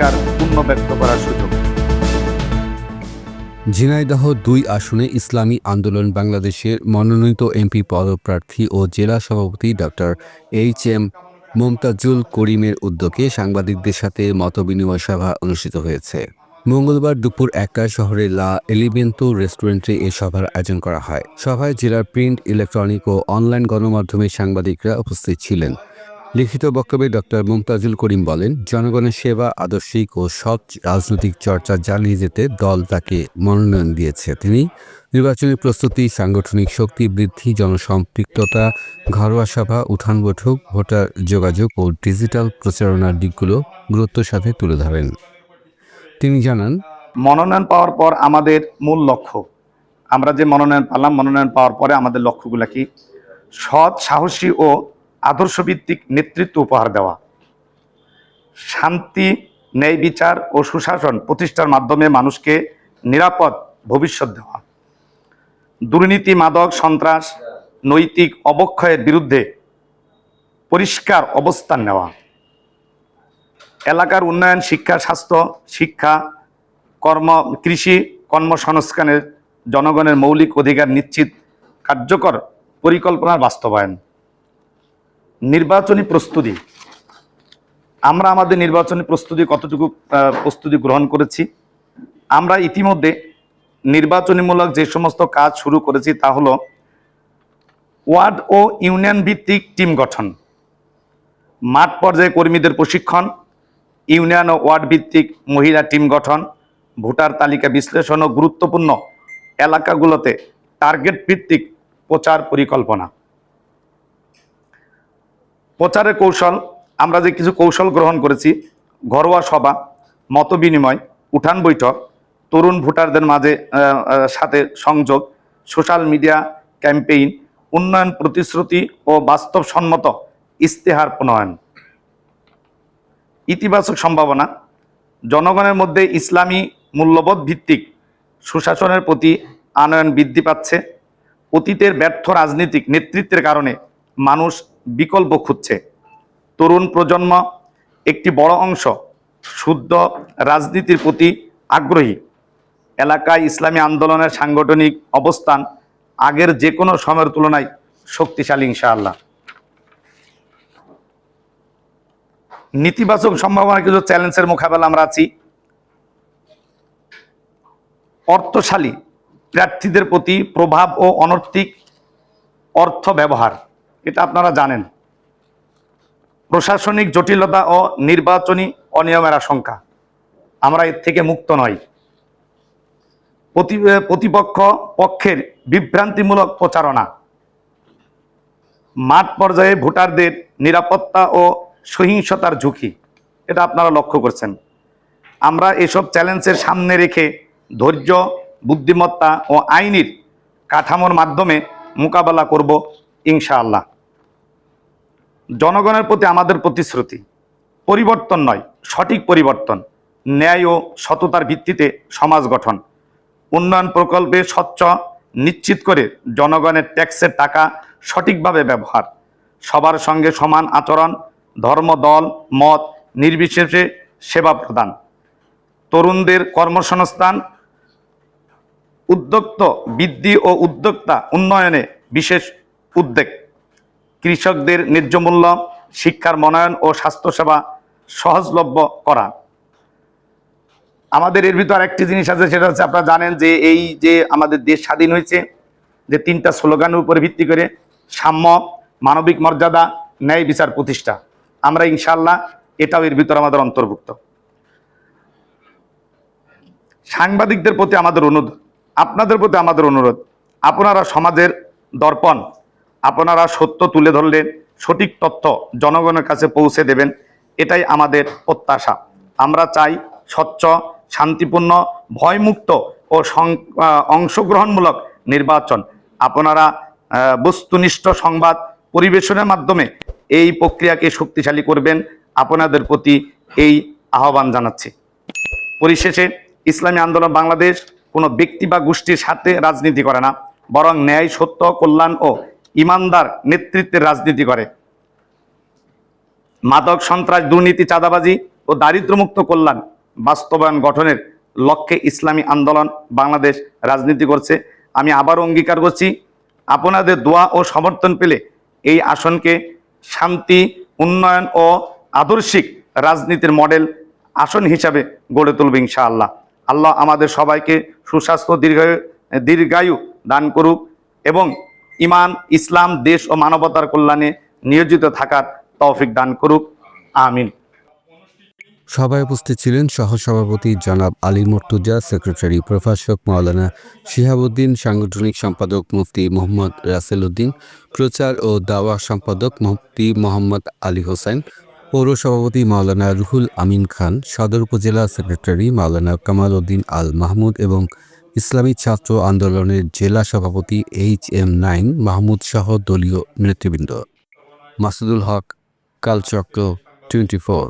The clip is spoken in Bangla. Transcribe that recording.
অধিকার পূর্ণ ব্যক্ত করার সুযোগ। ঝিনাইদহ দুই আসনে ইসলামী আন্দোলন বাংলাদেশের মনোনীত এমপি পদপ্রার্থী ও জেলা সভাপতি ডক্টর এইচ এম মমতাজুল করিমের উদ্যোগে সাংবাদিকদের সাথে মতবিনিময় সভা অনুষ্ঠিত হয়েছে। মঙ্গলবার দুপুর একটায় শহরের লা এলিমেন্টো রেস্টুরেন্টে এই সভার আয়োজন করা হয়। সভায় জেলার প্রিন্ট, ইলেকট্রনিক ও অনলাইন গণমাধ্যমের সাংবাদিকরা উপস্থিত ছিলেন। লিখিত বক্তব্যে ডক্টর মুমতাজুল করিম বলেন, জনগণের সেবা, আদর্শিক ও সৎ রাজনৈতিক চর্চা চালিয়ে যেতে দল তাকে মনোনয়ন দিয়েছে। তিনি, নির্বাচনী প্রস্তুতি, সাংগঠনিক শক্তি বৃদ্ধি, জনসম্পৃক্ততা, ঘরোয়া সভা উঠান বৈঠক, ভোটার যোগাযোগ ও ডিজিটাল প্রচারণার দিকগুলো গুরুত্বের সাথে তুলে ধরেন। তিনি জানান, মনোনয়ন পাওয়ার পর আমাদের মূল লক্ষ্য, আমরা যে মনোনয়ন পালাম, মনোনয়ন পাওয়ার পরে আমাদের লক্ষ্যগুলো কি? সৎ, সাহসী ও আদর্শভিত্তিক নেতৃত্ব উপহার দেওয়া। শান্তি, ন্যায় বিচার ও সুশাসন প্রতিষ্ঠার মাধ্যমে মানুষকে নিরাপদ ভবিষ্যৎ দেওয়া। দুর্নীতি, মাদক, সন্ত্রাস, নৈতিক অবক্ষয়ের বিরুদ্ধে পরিষ্কার অবস্থান নেওয়া। এলাকার উন্নয়ন, শিক্ষা, স্বাস্থ্য, শিক্ষা, কর্ম, কৃষি, কর্মসংস্থানের জনগণের মৌলিক অধিকার নিশ্চিত কার্যকর পরিকল্পনার বাস্তবায়ন। নির্বাচনী প্রস্তুতি। আমরা আমাদের নির্বাচনী প্রস্তুতি কতটুকু প্রস্তুতি গ্রহণ করেছি? আমরা ইতিমধ্যে নির্বাচনীমূলক যে সমস্ত কাজ শুরু করেছি তা হলো ওয়ার্ড ও ইউনিয়ন ভিত্তিক টিম গঠন, মাঠ পর্যায়ে কর্মীদের প্রশিক্ষণ, ইউনিয়ন ও ওয়ার্ড ভিত্তিক মহিলা টিম গঠন, ভোটার তালিকা বিশ্লেষণ ও গুরুত্বপূর্ণ এলাকাগুলোতে টার্গেট ভিত্তিক প্রচার পরিকল্পনা। প্রচারের কৌশল, আমরা যে কিছু কৌশল গ্রহণ করেছি, ঘরোয়া সভা মত বিনিময় উঠান বৈঠক, তরুণ ভোটারদের মাঝে সাথে সংযোগ, সোশ্যাল মিডিয়া ক্যাম্পেইন, উন্নয়ন প্রতিশ্রুতি ও বাস্তবসম্মত ইস্তেহার প্রণয়ন। ইতিবাচক সম্ভাবনা, জনগণের মধ্যে ইসলামী মূল্যবোধ ভিত্তিক সুশাসনের প্রতি আনয়ন বৃদ্ধি পাচ্ছে, অতীতের ব্যর্থ রাজনীতিক নেতৃত্বের কারণে মানুষ বিকল্প খুঁজছে। তরুণ প্রজন্ম একটি বড় অংশ শুদ্ধ রাজনীতির প্রতি আগ্রহী। এলাকায় ইসলামী আন্দোলনের সাংগঠনিক অবস্থান আগের যে কোনো সময়ের তুলনায় শক্তিশালী ইনশাআল্লাহ। নেতিবাচক সম্ভাবনা কিছু চ্যালেঞ্জের মোকাবেলা আমরা আছি। অর্থশালী প্রার্থীদের প্রতি প্রভাব ও অনৈতিক অর্থ ব্যবহার এটা আপনারা জানেন। প্রশাসনিক জটিলতা ও নির্বাচনী অনিয়মের আশঙ্কা। আমরা এর থেকে মুক্ত নই। প্রতি- প্রতিপক্ষ পক্ষের বিভ্রান্তিমূলক প্রচারণা। মাঠ পর্যায়ে ভোটারদের নিরাপত্তা ও সহিংসতার ঝুঁকি। এটা আপনারা লক্ষ্য করছেন। আমরা এসব চ্যালেঞ্জের সামনে রেখে ধৈর্য, বুদ্ধিমত্তা ও আইনের কাঠামোর মাধ্যমে মোকাবেলা করব ইনশাআল্লাহ। জনগণের প্রতি আমাদের প্রতিশ্রুতি, পরিবর্তন নয়, সঠিক পরিবর্তন, ন্যায় ও সততার ভিত্তিতে সমাজ গঠন। উন্নয়ন প্রকল্পে স্বচ্ছ, নিশ্চিত করে জনগণের ট্যাক্সের টাকা সঠিকভাবে ব্যবহার। সবার সঙ্গে সমান আচরণ, ধর্ম, দল, মত, নির্বিশেষে সেবা প্রদান। তরুণদের কর্মসংস্থান, উদ্যোক্ত বৃদ্ধি ও উদ্যোক্তা উন্নয়নে বিশেষ উদ্যোগ কৃষকদের ন্যায্য মূল্য, শিক্ষার মনোনয়ন ও স্বাস্থ্যসেবা সহজলভ্য করা। আমাদের এর ভিতর একটি জিনিস আছে, সেটা হচ্ছে আপনারা জানেন যে এই যে আমাদের দেশ স্বাধীন হয়েছে, যে তিনটা স্লোগানের উপরে ভিত্তি করে সাম্য, মানবিক মর্যাদা, ন্যায় বিচার প্রতিষ্ঠা। আমরা ইনশাল্লাহ এটাও এর ভিতর আমাদের অন্তর্ভুক্ত। সাংবাদিকদের প্রতি আমাদের অনুরোধ, আপনাদের প্রতি আমাদের অনুরোধ, আপনারা সমাজের দর্পণ আপনারা সত্য তুলে ধরলেন, সঠিক তথ্য জনগণের কাছে পৌঁছে দেবেন, এটাই আমাদের প্রত্যাশা। আমরা চাই স্বচ্ছ, শান্তিপূর্ণ, ভয়মুক্ত ও অংশগ্রহণমূলক নির্বাচন। আপনারা বস্তুনিষ্ঠ সংবাদ পরিবেশনের মাধ্যমে এই প্রক্রিয়াকে শক্তিশালী করবেন, আপনাদের প্রতি এই আহ্বান জানাচ্ছি। পরিশেষে, ইসলামী আন্দোলন বাংলাদেশ কোনো ব্যক্তি বা গোষ্ঠীর সাথে রাজনীতি করে না, বরং ন্যায়, সত্য, কল্যাণ ও ইমানদার নেতৃত্বের রাজনীতি করে। মাদক, সন্ত্রাস, দুর্নীতি, চাঁদাবাজি ও দারিদ্র্যমুক্ত কল্যাণ বাস্তবায়ন গঠনের লক্ষ্যে ইসলামী আন্দোলন বাংলাদেশ রাজনীতি করছে। আমি আবার অঙ্গীকার করছি, আপনাদের দোয়া ও সমর্থন পেলে এই আসনকে শান্তি, উন্নয়ন ও আদর্শিক রাজনীতির মডেল আসন হিসাবে গড়ে তুলবে ইনশাআল্লাহ। আল্লাহ আমাদের সবাইকে সুস্বাস্থ্য, দীর্ঘায়ু দীর্ঘায়ু দান করুক এবং ইমান, ইসলাম, দেশ ও মানবতার কল্যাণে নিয়োজিত থাকার তৌফিক দান করুক। আমিন। সভায় উপস্থিত ছিলেন সহসভাপতি জনাব আলী মর্তুজা, সেক্রেটারি প্রভাষক মাওলানা শিহাবুদ্দিন, সাংগঠনিক সম্পাদক মুফতি মোহাম্মদ রাসেল উদ্দিন প্রচার ও দাওয়া সম্পাদক মুফতি মোহাম্মদ আলী হোসেন, পৌর সভাপতি মাওলানা রুহুল আমিন খান, সদর উপজেলা সেক্রেটারি মাওলানা কামাল উদ্দিন আল মাহমুদ এবং ইসলামী ছাত্র আন্দোলনের জেলা সভাপতি এইচ এম নাইন মাহমুদ সহ দলীয় নেতৃবৃন্দ। Masudul Haque, Kalchakra twenty four.